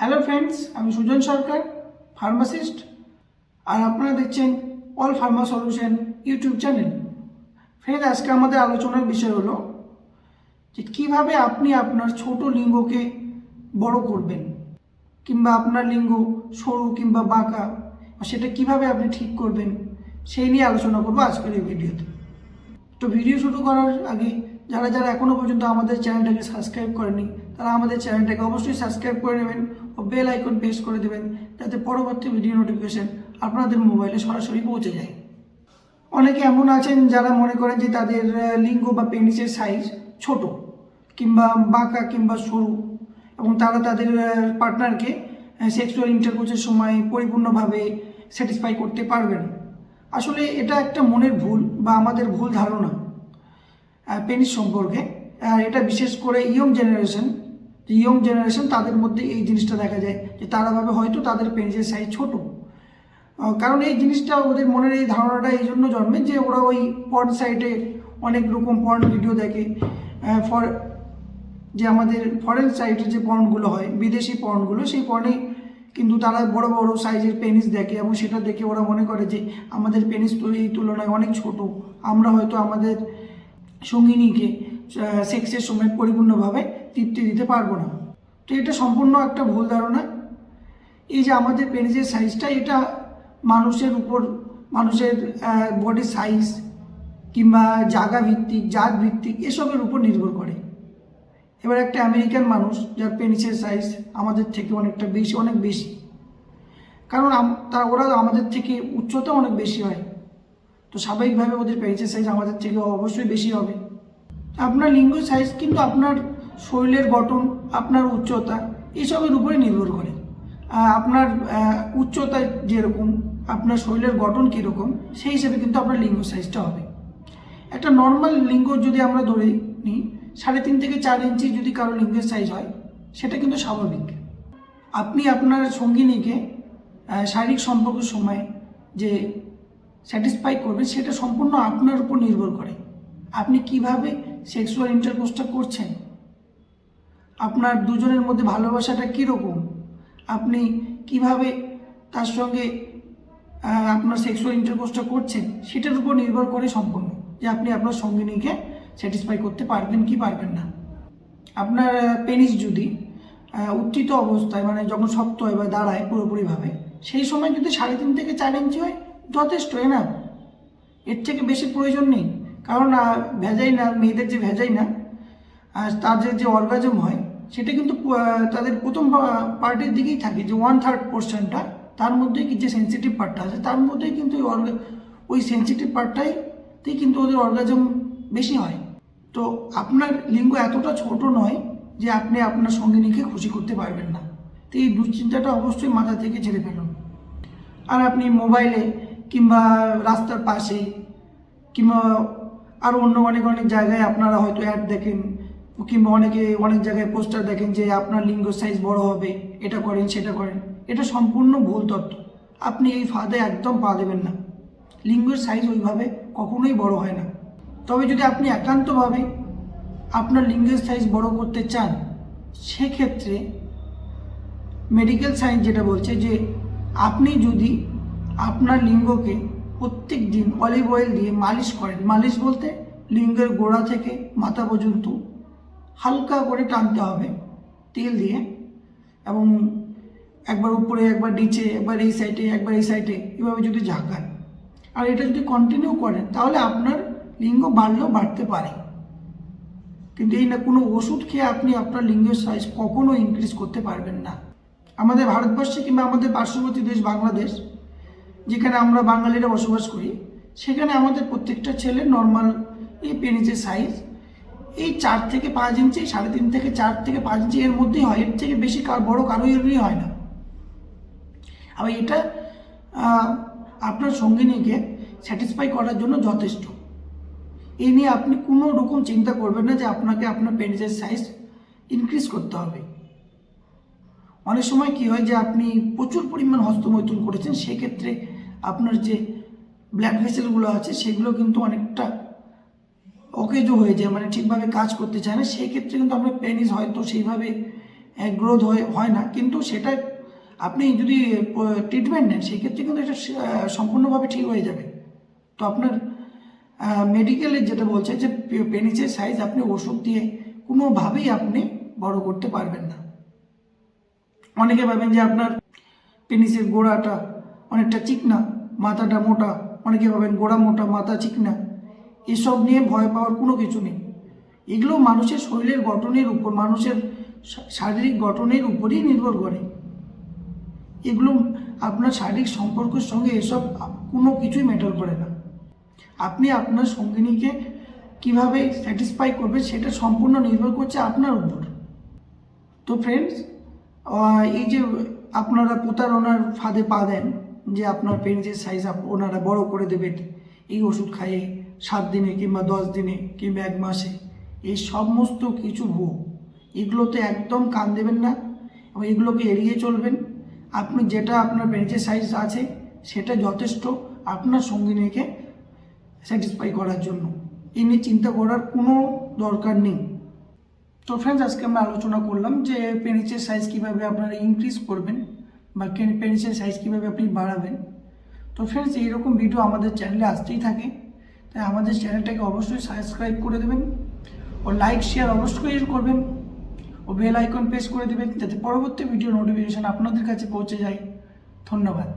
Hello friends আমি সুজন সরকার pharmacist আর আপনারা দেখছেন all pharma solution YouTube channel friend আজকে আমাদের আলোচনার বিষয় হলো যে কীভাবে আপনি আপনার ছোট লিঙ্গকে বড় করবেন, কিংবা আপনার লিঙ্গ সরু কিংবা বাঁকা সেটা কীভাবে আপনি ঠিক করবেন, সেই নিয়ে আলোচনা করব আজকের এই ভিডিওতে। তো ভিডিও শুরু করার আগে, যারা যারা এখনও পর্যন্ত আমাদের চ্যানেলটাকে সাবস্ক্রাইব করেনি তারা আমাদের চ্যানেলটাকে অবশ্যই সাবস্ক্রাইব করে নেবেন ও বেল আইকন প্রেস করে দেবেন, যাতে পরবর্তী ভিডিও নোটিফিকেশন আপনাদের মোবাইলে সরাসরি পৌঁছে যায়। অনেকে এমন আছেন যারা মনে করেন যে তাদের লিঙ্গ বা পেনিসের সাইজ ছোট, কিংবা বাঁকা কিংবা সরু, এবং তারা তাদের পার্টনারকে সেক্সুয়াল ইন্টারকোর্সের সময় পরিপূর্ণভাবে স্যাটিসফাই করতে পারবে না আসলে এটা একটা মনের ভুল বা আমাদের ভুল ধারণা পেনিস সম্পর্কে, আর এটা বিশেষ করে ইয়ং জেনারেশন ইয়ং জেনারেশন তাদের মধ্যে এই জিনিসটা দেখা যায় যে তারা ভাবে হয়তো তাদের পেনিসের সাইজ ছোট। কারণ এই জিনিসটা ওদের মনের এই ধারণাটা এই জন্য জন্মে যে ওরা ওই পর্ন সাইটে অনেক রকম পর্ন ভিডিও দেখে। ফর যে আমাদের ফরেন সাইটে যে পর্নগুলো হয়, বিদেশি পর্নগুলো সেই পর্নে কিন্তু তারা বড় বড় সাইজের পেনিস দেখে এবং সেটা দেখে ওরা মনে করে যে আমাদের পেনিস তো এই তুলনায় অনেক ছোট। আমরা হয়তো আমাদের সঙ্গিনীকে সেক্সের সময় পরিপূর্ণভাবে তৃপ্তি দিতে পারব না। তো এটা সম্পূর্ণ একটা ভুল ধারণা। এই যে আমাদের পেনিসের সাইজটা এটা মানুষের উপর, মানুষের বডি সাইজ কিংবা জায়গা ভিত্তিক জাত ভিত্তিক এসবের উপর নির্ভর করে। এবার একটা আমেরিকান মানুষ, যার পেনিসের সাইজ আমাদের থেকে অনেকটা বেশি, অনেক বেশি। কারণ তারা, ওরা আমাদের থেকে উচ্চতা অনেক বেশি হয়। তো স্বাভাবিকভাবে ওদের পেনিসের সাইজ আমাদের থেকে অবশ্যই বেশি হবে। আপনার লিঙ্গ সাইজ কিন্তু আপনার শরীরের গঠন, আপনার উচ্চতা, এসবের উপরে নির্ভর করে। আপনার উচ্চতা যেরকম, আপনার শরীরের গঠন কীরকম, সেই হিসেবে কিন্তু আপনার লিঙ্গ সাইজটা হবে। একটা নর্মাল লিঙ্গ যদি আমরা ধরে নিই, সাড়ে তিন থেকে চার ইঞ্চি যদি কারও লিঙ্গের সাইজ হয়, সেটা কিন্তু স্বাভাবিক। আপনি আপনার সঙ্গিনীকে শারীরিক সম্পর্কের সময় যে স্যাটিসফাই করবেন, সেটা সম্পূর্ণ আপনার উপর নির্ভর করে। আপনি কীভাবে সেক্সুয়াল ইন্টারকোর্সটা করছেন? আপনার দুজনের মধ্যে ভালোবাসাটা কীরকম? আপনি কীভাবে তার সঙ্গে আপনার সেক্সুয়াল ইন্টারকোর্সটা করছেন? সেটার উপর নির্ভর করে সম্পূর্ণ, যে আপনি আপনার সঙ্গিনীকে স্যাটিসফাই করতে পারবেন কি পারবেন না। আপনার পেনিস যদি উত্থিত অবস্থায় মানে যখন শক্ত হয় বা দাঁড়ায় পুরোপুরিভাবে, সেই সময় যদি সাড়ে তিন থেকে চার ইঞ্চি হয়, যথেষ্ট না? এর থেকে বেশি প্রয়োজন নেই। কারণ ভেজাই না, মেয়েদের যে ভেজাই না তাদের যে অর্গাজম হয়, সেটা কিন্তু তাদের প্রথম পার্টির দিকেই থাকে যে ওয়ান থার্ড পোর্শনটা তার মধ্যেই কি যে সেন্সিটিভ পার্টটা আছে, তার মধ্যেই কিন্তু ওই orga- ওই সেন্সিটিভ পার্টটাইতেই কিন্তু ওদের অর্গাজম বেশি হয়। তো আপনার লিঙ্গ এতটা ছোট নয় যে আপনি আপনার সঙ্গিনীকে খুশি করতে পারবেন না। তো এই দুশ্চিন্তাটা অবশ্যই মাথা থেকে ছেড়ে ফেলুন। আর আপনি মোবাইলে কিংবা রাস্তার পাশে কিংবা আরও অন্য অনেক অনেক জায়গায় আপনারা হয়তো অ্যাড দেখেন, কিংবা অনেকে অনেক জায়গায় পোস্টার দেখেন যে আপনার লিঙ্গ সাইজ বড় হবে, এটা করেন, সেটা করেন। এটা সম্পূর্ণ ভুল তথ্য। আপনি এই ফাঁদে একদম পা দেবেন না। লিঙ্গের সাইজ ওইভাবে কখনোই বড় হয় না। তবে যদি আপনি একান্তভাবে আপনার লিঙ্গের সাইজ বড় করতে চান, সেক্ষেত্রে মেডিকেল সায়েন্স যেটা বলছে যে আপনি যদি আপনার লিঙ্গকে প্রত্যেক দিন অলিভ অয়েল দিয়ে মালিশ করেন। মালিশ বলতে লিঙ্গের গোড়া থেকে মাথা পর্যন্ত হালকা করে টানতে হবে তেল দিয়ে এবং একবার উপরে, একবার নিচে, একবার এই সাইডে একবার এই সাইডে এভাবে যদি ঝাঁকান। আর এটা যদি কন্টিনিউ করেন, তাহলে আপনার লিঙ্গ বাড়লেও বাড়তে পারে। কিন্তু এই না কোনো ওষুধ খেয়ে আপনি আপনার লিঙ্গের সাইজ কখনো ইনক্রিজ করতে পারবেন না। আমাদের ভারতবর্ষে কিংবা আমাদের পার্শ্ববর্তী দেশ বাংলাদেশ যেখানে আমরা বাঙালিরা বসবাস করি, সেখানে আমাদের প্রত্যেকটা ছেলে নর্মাল এই পেনিসের সাইজ এই চার থেকে পাঁচ ইঞ্চি, সাড়ে তিন থেকে চার থেকে পাঁচ ইঞ্চি এর মধ্যেই হয়। এর থেকে বেশি কার বড় কারও এরই হয় না। আবার এটা আপনার সঙ্গিনীকে স্যাটিসফাই করার জন্য যথেষ্ট। এই নিয়ে আপনি কোনো রকম চিন্তা করবেন না যে আপনাকে আপনার পেনিসের সাইজ ইনক্রিজ করতে হবে। অনেক সময় কি হয় যে আপনি প্রচুর পরিমাণ হস্তমৈথুন করেছেন, সেক্ষেত্রে আপনার যে ব্লাড ভেসেলগুলো আছে সেগুলো কিন্তু অনেকটা অকেজো হয়ে যায় মানে ঠিকভাবে কাজ করতে চায় না। সেই ক্ষেত্রে কিন্তু আপনার পেনিস হয়তো সেইভাবে গ্রোথ হয় হয় না। কিন্তু সেটা আপনি যদি ট্রিটমেন্ট নেন, সেক্ষেত্রে কিন্তু এটা সম্পূর্ণভাবে ঠিক হয়ে যাবে। তো আপনার মেডিকেলের যেটা বলছে যে পেনিসের সাইজ আপনি ওষুধ দিয়ে কোনোভাবেই আপনি বড় করতে পারবেন না। অনেকে ভাবেন যে আপনার পেনিসের গোড়াটা অনেকটা চিকনা, মাথাটা মোটা। অনেকে ভাবেন গোড়া মোটা, মাথা চিকনা। এসব নিয়ে ভয় পাওয়ার কোনো কিছু নেই। এগুলো মানুষের শরীরের গঠনের উপর, মানুষের শারীরিক গঠনের উপরই নির্ভর করে। এগুলো আপনার শারীরিক সম্পর্কের সঙ্গে এসব কোনো কিছুই ম্যাটার করে না। আপনি আপনার সঙ্গিনীকে কীভাবে স্যাটিসফাই করবেন সেটা সম্পূর্ণ নির্ভর করছে আপনার উপর। তো ফ্রেন্ডস এই যে আপনারা প্রতারণার ফাঁদে পা দেন, যে আপনার পেন্সের সাইজ ওনারা বড় করে দেবেন এই ওষুধ খাইয়ে সাত দিনে কিংবা দশ দিনে কিংবা এক মাসে, এই সমস্ত কিছু ভুয়ো এগুলোতে একদম কান দেবেন না, এবং এগুলোকে এড়িয়ে চলবেন। আপনি যেটা আপনার পেন্সের সাইজ আছে, সেটা যথেষ্ট আপনার সঙ্গিনীকে স্যাটিসফাই করার জন্য। এই নিয়ে চিন্তা করার কোনো দরকার নেই। তো ফ্রেন্ডস আজকে আমরা আলোচনা করলাম যে পেনিসের সাইজ কীভাবে আপনারা ইনক্রিজ করবেন বা পেনিসের সাইজ কীভাবে আপনি বাড়াবেন। তো ফ্রেন্ডস এইরকম ভিডিও আমাদের চ্যানেলে আসতেই থাকে। তাই আমাদের চ্যানেলটাকে অবশ্যই সাবস্ক্রাইব করে দেবেন ও লাইক শেয়ার অবশ্যই করবেন। ও বেল আইকন প্রেস করে দেবেন যাতে পরবর্তী ভিডিও নোটিফিকেশন আপনাদের কাছে পৌঁছে যায়। ধন্যবাদ।